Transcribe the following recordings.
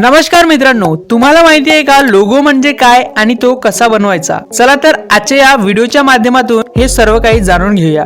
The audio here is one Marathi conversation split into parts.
नमस्कार मित्रांनो तुम्हाला माहिती आहे का लोगो म्हणजे काय आणि तो कसा बनवायचा? चला तर आजच्या या व्हिडिओच्या माध्यमातून हे सर्व काही जाणून घेऊया.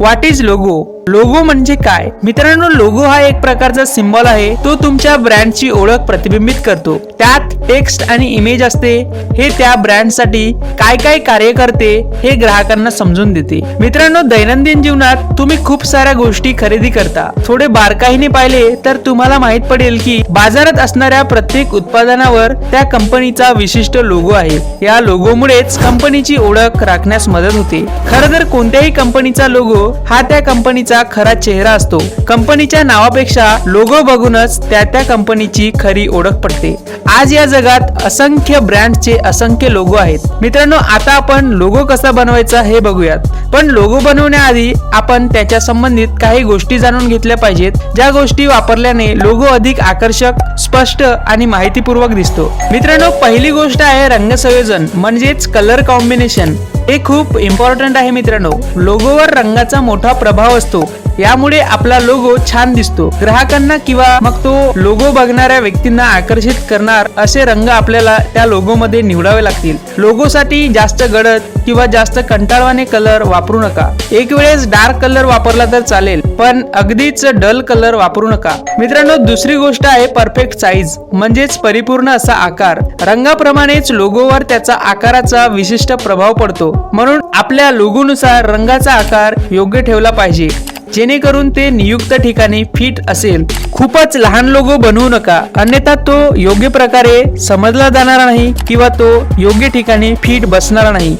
व्हॉट इज लोगो लोगो म्हणजे काय? मित्रांनो लोगो हा एक प्रकारचा सिम्बॉल आहे. तो तुमच्या ब्रँडची ओळख प्रतिबिंबित करतो. त्यात टेक्स्ट आणि इमेज असते. हे त्या ब्रँडसाठी काय काय कार्य करते हे ग्राहकांना समजून देते. मित्रांनो दैनंदिन जीवनात तुम्ही खूप साऱ्या गोष्टी खरेदी करता. थोडे बारकाईने पाहिले तर तुम्हाला माहीत पडेल की बाजारात असणाऱ्या प्रत्येक उत्पादनावर त्या कंपनीचा विशिष्ट लोगो आहे. या लोगोमुळेच कंपनीची ओळख राखण्यास मदत होते. खरं तर कोणत्याही कंपनीचा लोगो हा त्या कंपनीचा खरा चेहरा असतो. कंपनीच्या नावापेक्षा लोगो बघूनच त्या त्या कंपनीची खरी ओळख पडते. आज या जगात असंख्य ब्रँडचे असंख्य लोगो आहेत. मित्रांनो आता आपण लोगो कसा बनवायचा हे बघूयात. पण लोगो बनवण्याआधी आपण त्याच्या संबंधित काही गोष्टी जाणून घेतल्या पाहिजेत. ज्या गोष्टी वापरल्याने लोगो अधिक आकर्षक स्पष्ट आणि माहितीपूर्वक दिसतो. मित्रांनो पहिली गोष्ट आहे रंगसंयोजन म्हणजेच कलर कॉम्बिनेशन हे खूप इम्पॉर्टंट आहे मित्रांनो. लोगोवर रंगाचा मोठा प्रभाव असतो. यामुळे आपला लोगो छान दिसतो. ग्राहकांना किंवा मग तो लोगो बघणाऱ्या व्यक्तींना आकर्षित करणार असे रंग आपल्याला त्या लोगो मध्ये निवडावे लागतील. लोगो साठी जास्त गडद किंवा जास्त कंटाळवाने कलर वापरू नका. एक वेळेस डार्क कलर वापरला तर चालेल पण अगदीच डल कलर वापरू नका. मित्रांनो दुसरी गोष्ट आहे परफेक्ट साईज म्हणजेच परिपूर्ण असा आकार. रंगाप्रमाणेच लोगोवर त्याचा आकाराचा विशिष्ट प्रभाव पडतो. म्हणून आपल्या लोगोनुसार रंगाचा आकार योग्य ठेवला पाहिजे. जेणेकरून ते नियुक्त ठिकाणी फिट असेल. खूपच लहान लोगो बनवू नका. अन्यथा तो योग्य प्रकारे समजला जाणार नाही किंवा तो योग्य ठिकाणी फिट बसणार नाही.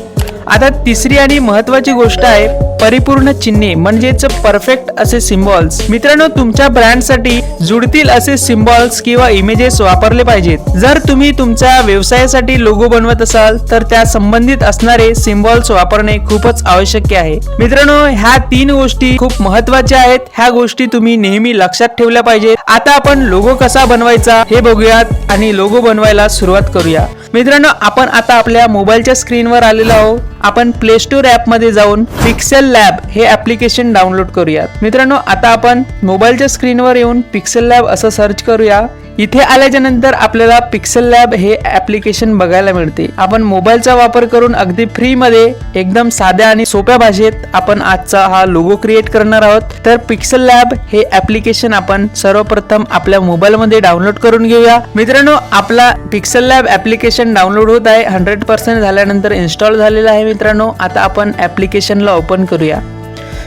आता तिसरी आणि महत्वाची गोष्ट आहे परिपूर्ण चिन्हे म्हणजेच परफेक्ट असे सिम्बॉल्स मित्रांनो तुमच्या ब्रँडसाठी जुडतील असे सिम्बॉल्स किंवा इमेजेस वापरले पाहिजेत. जर तुम्ही तुमच्या व्यवसायासाठी लोगो बनवत असाल तर त्या संबंधित असणारे सिम्बॉल्स वापरणे खूपच आवश्यक आहे. मित्रांनो ह्या तीन गोष्टी खूप महत्त्वाच्या आहेत. ह्या गोष्टी तुम्ही नेहमी लक्षात ठेवल्या पाहिजेत. आता आपण लोगो कसा बनवायचा हे बघूयात आणि लोगो बनवायला सुरुवात करूया. मित्रांनो आपण आता आपल्या मोबाईलच्या स्क्रीनवर आलेलो आहोत. आपण प्ले स्टोर ॲपमध्ये जाऊन पिक्सेल लॅब हे ॲप्लिकेशन डाउनलोड करूयात. मित्रांनो आता आपण मोबाईलच्या स्क्रीनवर येऊन पिक्सेल लॅब असं सर्च करूया. इथे आल्याच्यानंतर आपल्याला पिक्सेल लॅब हे ऍप्लिकेशन बघायला मिळते. आपण मोबाईलचा वापर करून अगदी फ्री मध्ये एकदम साध्या आणि सोप्या भाषेत आपण आजचा हा लोगो क्रिएट करणार आहोत. तर पिक्सेल लॅब हे ऍप्लिकेशन आपण सर्वप्रथम आपल्या मोबाईल मध्ये डाउनलोड करून घेऊया. मित्रांनो आपला पिक्सेल लॅब ऍप्लिकेशन डाउनलोड होत आहे. हंड्रेड पर्सेंट झाल्यानंतर इन्स्टॉल झालेला आहे मित्रांनो आता आपण ॲप्लिकेशनला ओपन करूया.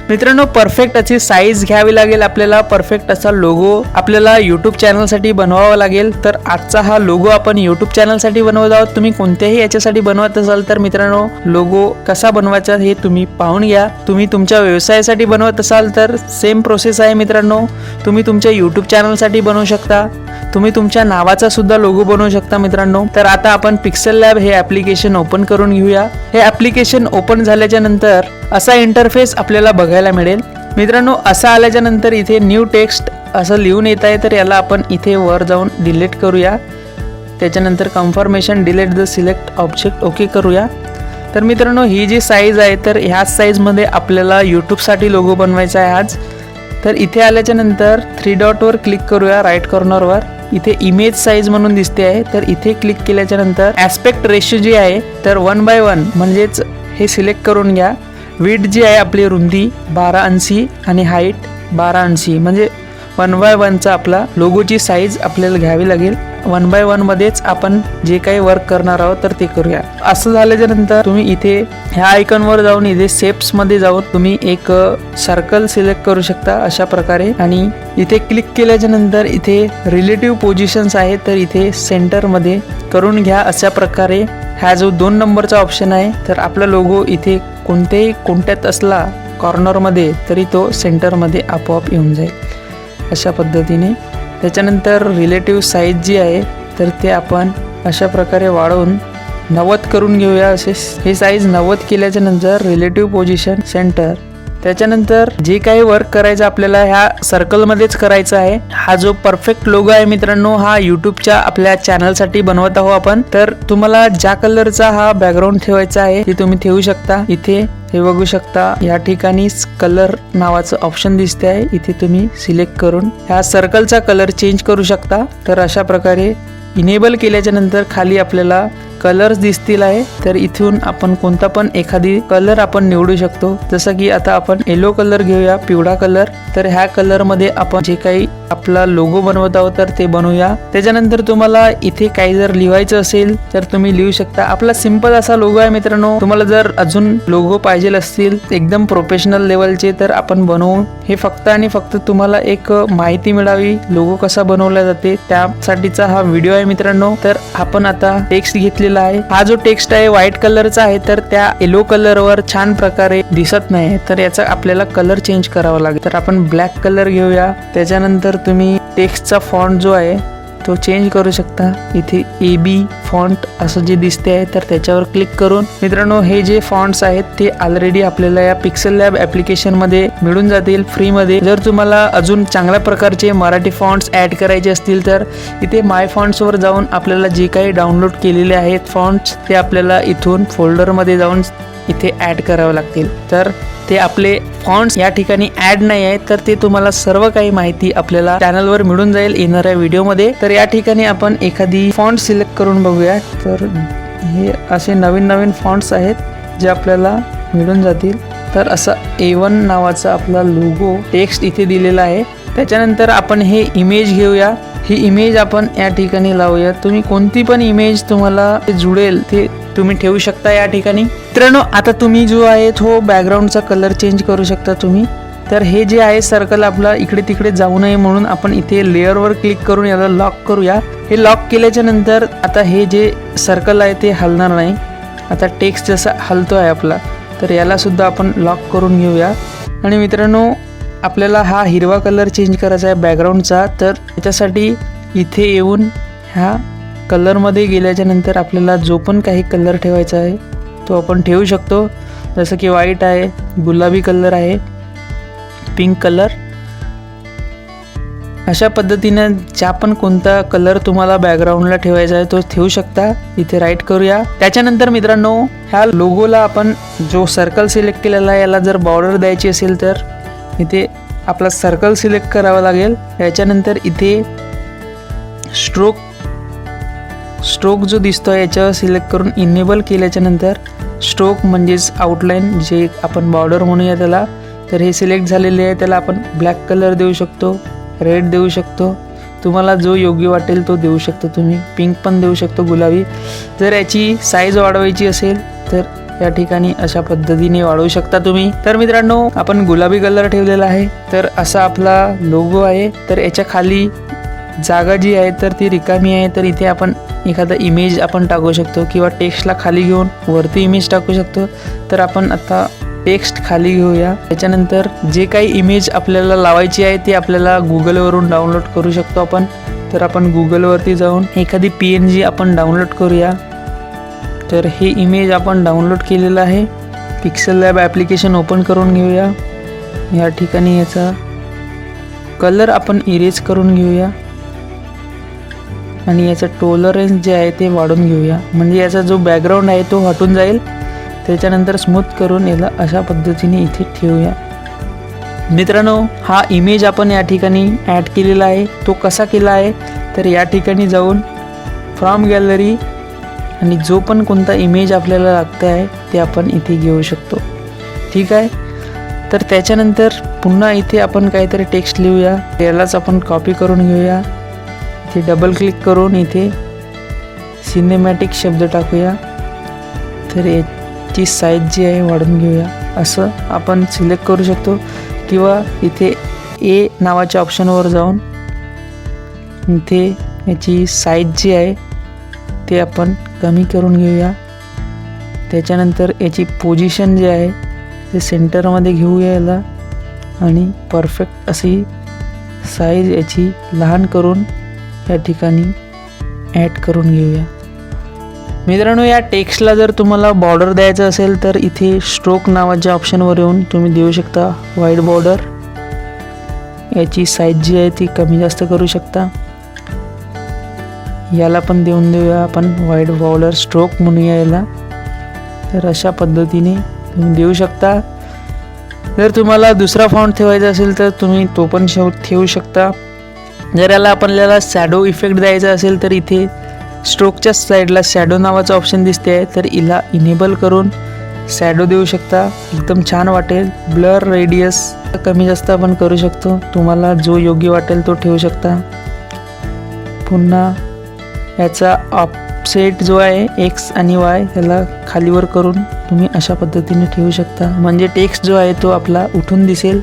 मित्रांनो परफेक्ट अशी साईज घ्यावी लागेल आपल्याला. परफेक्ट असा लोगो आपल्याला यूट्यूब चॅनलसाठी बनवावा लागेल. तर आजचा हा लोगो आपण यूट्यूब चॅनलसाठी बनवत आहोत. तुम्ही कोणत्याही याच्यासाठी बनवत असाल तर मित्रांनो लोगो कसा बनवायचा हे तुम्ही पाहून घ्या. तुम्ही तुमच्या व्यवसायासाठी बनवत असाल तर सेम प्रोसेस आहे मित्रांनो. तुम्ही तुमच्या यूट्यूब चॅनलसाठी बनवू शकता. तुम्ही तुमच्या नावाचा सुद्धा लोगो बनवू शकता मित्रांनो. तर आता आपण पिक्सेल लॅब हे ऍप्लिकेशन ओपन करून घेऊया. हे ऍप्लिकेशन ओपन झाल्याच्यानंतर असा इंटरफेस आपल्याला बघायला मिळेल. मित्रांनो असा आल्याच्यानंतर इथे न्यू टेक्स्ट असं लिहून येत आहे तर याला आपण इथे वर जाऊन डिलीट करूया. त्याच्यानंतर confirmation delete the select object okay करूया. तर मित्रांनो ही जी साईज आहे तर ह्याच साईजमध्ये आपल्याला यूट्यूबसाठी लोगो बनवायचा आहे आज. तर इथे आल्याच्यानंतर थ्री डॉटवर क्लिक करूया राईट कॉर्नरवर इथे इमेज साईज म्हणून दिसते आहे. तर इथे क्लिक केल्याच्यानंतर ॲस्पेक्ट रेशो जी आहे तर वन बाय वन म्हणजेच हे सिलेक्ट करून घ्या. विड जी आहे आपली रुंदी बारा ऐंशी आणि हाईट बारा ऐंशी म्हणजे वन बाय वनचा आपला लोगोची साईज आपल्याला घ्यावी लागेल. वन बाय वन मध्येच आपण जे काही वर्क करणार आहोत तर ते करूया. असं झाल्याच्यानंतर तुम्ही इथे ह्या आयकॉनवर जाऊन इथे सेप्समध्ये जाऊन तुम्ही एक सर्कल सिलेक्ट करू शकता अशा प्रकारे. आणि इथे क्लिक केल्याच्यानंतर इथे रिलेटिव्ह पोझिशन्स आहेत तर इथे सेंटरमध्ये करून घ्या अशा प्रकारे. हा जो दोन नंबरचा ऑप्शन आहे तर आपला लोगो इथे कोणत्याही कोणत्यात असला कॉर्नरमध्ये तरी तो सेंटरमध्ये आपोआप येऊन जाईल. अशा पद्धतीने त्याच्यानंतर रिलेटिव्ह साईज जी आहे तर ते आपण अशा प्रकारे वाढवून नव्वद करून घेऊया. असे हे साईज नव्वद केल्याच्यानंतर रिलेटिव्ह पोझिशन सेंटर त्याच्यानंतर जे काही वर्क करायचं आपल्याला ह्या सर्कलमध्येच करायचं आहे. हा जो परफेक्ट लोगो आहे मित्रांनो हा युट्यूबच्या आपल्या चॅनलसाठी बनवत आहोत आपण. तर तुम्हाला ज्या कलरचा हा बॅकग्राऊंड ठेवायचा आहे ते तुम्ही ठेवू शकता. इथे हे बघू शकता या ठिकाणी कलर नावाचं ऑप्शन दिसते आहे इथे तुम्ही सिलेक्ट करून ह्या सर्कलचा कलर चेंज करू शकता. तर अशा प्रकारे इनेबल केल्याच्यानंतर खाली आपल्याला कलर्स दिसतील आहे. तर इथून आपण कोणता पण एखादी कलर आपण निवडू शकतो. जसं की आता आपण येलो कलर घेऊया पिवळा कलर तर ह्या कलरमध्ये आपण जे काही आपला लोगो बनवत आहोत तर ते बनवूया. त्याच्यानंतर तुम्हाला इथे काही जर लिहायचं असेल तर तुम्ही लिहू शकता. आपला सिंपल असा लोगो आहे मित्रांनो. तुम्हाला जर अजून लोगो पाहिजे असतील एकदम प्रोफेशनल लेवलचे तर आपण बनवू. हे फक्त आणि फक्त तुम्हाला एक माहिती मिळावी लोगो कसा बनवला जाते त्यासाठीचा हा व्हिडिओ आहे मित्रांनो. तर आपण आता टेक्स्ट घेतलेला आहे. हा जो टेक्स्ट आहे व्हाईट कलरचा आहे तर त्या येलो कलरवर छान प्रकारे दिसत नाही तर याचा आपल्याला कलर चेंज करावा लागेल. तर आपण ब्लॅक कलर घेऊया. त्याच्यानंतर तुम्ही टेक्स्टचा फॉन्ट जो आहे तो चेंज करू शकता. इथे ए बी फॉन्ट असं जे दिसते आहे तर त्याच्यावर क्लिक करून. मित्रांनो हे जे फॉन्ट्स आहेत ते ऑलरेडी आपल्याला या पिक्सल लॅब ऍप्लिकेशनमध्ये मिळून जातील फ्रीमध्ये जर तुम्हाला अजून चांगल्या प्रकारचे मराठी फॉन्ट्स ऍड करायचे असतील तर इथे माय फॉन्ट्स वर जाऊन आपल्याला जे काही डाउनलोड केलेले आहेत फॉन्ट्स ते आपल्याला इथून फोल्डरमध्ये जाऊन इथे ॲड करावं लागतील. तर ते आपले फॉन्ट्स या ठिकाणी ऍड नाही आहे तर ते तुम्हाला सर्व काही माहिती आपल्याला चॅनलवर मिळून जाईल येणाऱ्या व्हिडिओमध्ये तर या ठिकाणी आपण एखादी फॉन्ट सिलेक्ट करून बघूया. तर हे असे नवीन नवीन फॉन्ट्स आहेत जे आपल्याला मिळून जातील. तर असा ए वन नावाचा आपला लोगो टेक्स्ट इथे दिलेला आहे. त्याच्यानंतर आपण हे इमेज घेऊया. ही इमेज आपण या ठिकाणी लावूया. तुम्ही कोणती पण इमेज तुम्हाला ते ते तुम्ही ठेवू शकता या ठिकाणी. मित्रांनो आता तुम्ही जो आहे तो बॅकग्राऊंडचा कलर चेंज करू शकता तुम्ही. तर हे जे आहे सर्कल आपला इकडे तिकडे जाऊ नये म्हणून आपण इथे लेअरवर क्लिक करून याला लॉक करूया. हे लॉक केल्याच्यानंतर आता हे जे सर्कल आहे ते हलणार नाही. आता टेक्स्ट जसा हलतो आहे आपला तर यालासुद्धा आपण लॉक करून घेऊया. आणि मित्रांनो आपल्याला हा हिरवा कलर चेंज करायचा आहे बॅकग्राऊंडचा तर त्याच्यासाठी इथे येऊन ह्या कलरमध्ये गेल्याच्यानंतर आपल्याला जो पण काही कलर ठेवायचा आहे तो आपण ठेवू शकतो. जसं की व्हाईट आहे गुलाबी कलर आहे पिंक कलर अशा पद्धतीनं ज्या पण कोणता कलर तुम्हाला बॅकग्राऊंडला ठेवायचा आहे तो ठेवू शकता. इथे राईट करूया. त्याच्यानंतर मित्रांनो ह्या लोगोला आपण जो सर्कल सिलेक्ट केलेला आहे याला जर बॉर्डर द्यायची असेल तर इथे आपला सर्कल सिलेक्ट करावा लागेल. याच्यानंतर इथे स्ट्रोक स्ट्रोक जो दिसतो आहे याच्यावर सिलेक्ट करून इनेबल केल्याच्यानंतर स्ट्रोक म्हणजेच आउटलाईन जे आपण बॉर्डर म्हणूया त्याला तर हे सिलेक्ट झालेले आहे. त्याला आपण ब्लॅक कलर देऊ शकतो रेड देऊ शकतो. तुम्हाला जो योग्य वाटेल तो देऊ शकतो तुम्ही. पिंक पण देऊ शकतो गुलाबी. जर याची साईज वाढवायची असेल तर या ठिकाणी अशा पद्धतीने वाढवू शकता तुम्ही. तर मित्रांनो आपण गुलाबी कलर ठेवलेला आहे. तर असा आपला लोगो आहे. तर याच्या खाली जागा जी आहे तर ती रिकामी आहे. तर इथे आपण एखादा इमेज आपण टाकू शकतो किंवा टेक्स्टला खाली घेऊन वरती इमेज टाकू शकतो तर आपण आता टेक्स्ट खाली घेऊया. त्याच्यानंतर जे काही इमेज आपल्याला लावायची आहे ती आपल्याला गुगलवरून डाउनलोड करू शकतो आपण. तर आपण गुगलवरती जाऊन एखादी पी एन जी आपण डाउनलोड करूया. तर हे इमेज आपण डाउनलोड केलेलं आहे. पिक्सल लॅब ॲप्लिकेशन ओपन करून घेऊया. या ठिकाणी याचा कलर आपण इरेज करून घेऊया. आणि याचं टोलरन्स जे आहे ते वाढून घेऊया. म्हणजे याचा जो बॅकग्राऊंड आहे तो हटून जाईल. त्याच्यानंतर स्मूथ करून याला अशा पद्धतीने इथे ठेवूया. मित्रांनो हा इमेज आपण या ठिकाणी ॲड केलेला आहे. तो कसा केला आहे? तर या ठिकाणी जाऊन फ्रॉम गॅलरी आणि जो पण कोणता इमेज आपल्याला लागतं आहे ते आपण इथे घेऊ शकतो. ठीक आहे? तर त्याच्यानंतर पुन्हा इथे आपण काहीतरी टेक्स्ट लिहूया. यालाच आपण कॉपी करून घेऊया. ते डबल क्लिक करून इथे सिनेमॅटिक शब्द टाकूया. तर याची साईज जी आहे वाढून घेऊया. असं आपण सिलेक्ट करू शकतो. किंवा इथे ए नावाच्या ऑप्शनवर जाऊन इथे याची साईज जी आहे ते आपण कमी करून घेऊया. त्याच्यानंतर याची पोझिशन जी आहे ते सेंटरमध्ये घेऊया याला. आणि परफेक्ट अशी साईज याची लहान करून या ठिकाणी ॲड करून घेऊया. मित्रांनो या टेक्स्टला जर तुम्हाला बॉर्डर द्यायचं असेल तर इथे स्ट्रोक नावाच्या ऑप्शनवर येऊन तुम्ही देऊ शकता वाईट बॉर्डर याची साईज जी आहे ती कमी जास्त करू शकता. याला पण देऊन देऊया आपण वाईट बॉर्डर स्ट्रोक म्हणूया याला. तर अशा पद्धतीने तुम्ही देऊ शकता. जर तुम्हाला दुसरा फॉन्ट ठेवायचा असेल तर तुम्ही तो पण शेव ठेवू शकता. जर याला आपल्याला शॅडो इफेक्ट द्यायचा असेल तर इथे स्ट्रोकच्या साईडला शॅडो नावाचं ऑप्शन दिसते. आहे तर हिला इनेबल करून शॅडो देऊ शकता. एकदम छान वाटेल. ब्लर रेडियस कमी जास्त आपण करू शकतो. तुम्हाला जो योग्य वाटेल तो ठेवू शकता. पुन्हा याचा ऑपसेट जो आहे एक्स आणि वाय त्याला खालीवर करून तुम्ही अशा पद्धतीने ठेवू शकता. म्हणजे टेक्स्ट जो आहे तो आपला उठून दिसेल.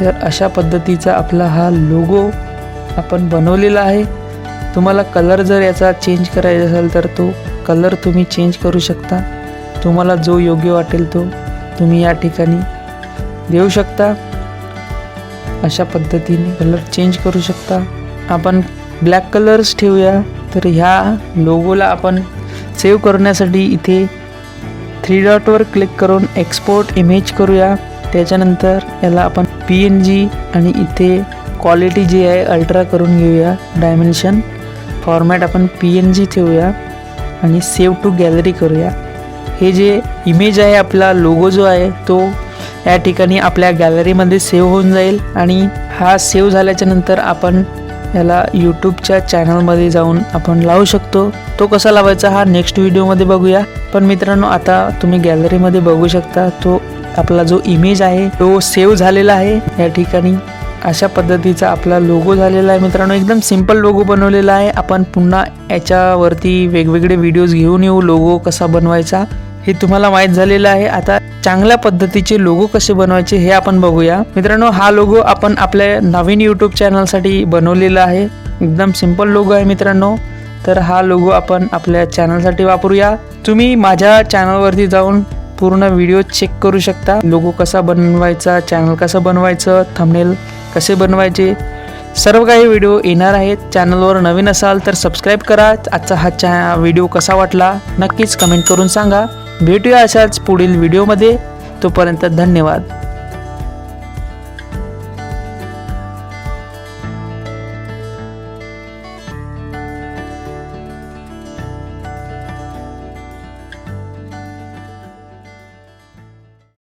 तर अशा पद्धतीचा आपला हा लोगो आपण बनवलेला आहे. तुम्हाला कलर जर याचा चेंज करायचा असेल तर तो कलर तुम्ही चेंज करू शकता. तुम्हाला जो योग्य वाटेल तो तुम्ही या ठिकाणी देऊ शकता. अशा पद्धतीने कलर चेंज करू शकता. आपण ब्लॅक कलर्स ठेवूया. तर ह्या लोगोला आपण सेव्ह करण्यासाठी इथे थ्री डॉटवर क्लिक करून एक्सपोर्ट इमेज करूया. त्याच्यानंतर याला आपण पी एन जी आणि इथे क्वालिटी जी आहे अल्ट्रा करून घेऊया. डायमेन्शन फॉर्मॅट आपण पी एन जी ठेवूया आणि सेव्ह टू गॅलरी करूया. हे जे इमेज आहे आपला लोगो जो आहे तो या ठिकाणी आपल्या गॅलरीमध्ये सेव्ह होऊन जाईल आणि हा सेव्ह झाल्याच्यानंतर आपण याला यूट्यूबच्या चॅनलमध्ये जाऊन आपण लावू शकतो. तो कसा लावायचा हा नेक्स्ट व्हिडिओमध्ये बघूया. पण मित्रांनो आता तुम्ही गॅलरीमध्ये बघू शकता तो आपला जो इमेज आहे तो सेव्ह झालेला आहे. या ठिकाणी अशा पद्धतीचा आपला लोगो झालेला आहे. मित्रांनो एकदम सिंपल लोगो बनवलेला आहे. आपण पुन्हा याच्यावरती वेगवेगळे व्हिडिओज घेऊन येऊ. लोगो कसा बनवायचा हे तुम्हाला माहीत झालेलं आहे. आता चांगल्या पद्धतीचे लोगो कसे बनवायचे हे आपण बघूया. मित्रांनो हा लोगो आपण आपल्या नवीन यूट्यूब चॅनलसाठी बनवलेला आहे. एकदम सिंपल लोगो आहे मित्रांनो. तर हा लोगो आपण आपल्या चॅनलसाठी वापरूया. तुम्ही माझ्या चॅनलवरती जाऊन पूर्ण व्हिडिओ चेक करू शकता. लोगो कसा बनवायचा चॅनल कसं बनवायचं थंबनेल कसे बनवायचे सर्व काही व्हिडिओ येणार आहेत. चॅनलवर नवीन असाल तर सबस्क्राईब करा. आजचा हा चॅ व्हिडिओ कसा वाटला नक्कीच कमेंट करून सांगा. भेटूया अशाच पुढील व्हिडिओमध्ये तोपर्यंत धन्यवाद.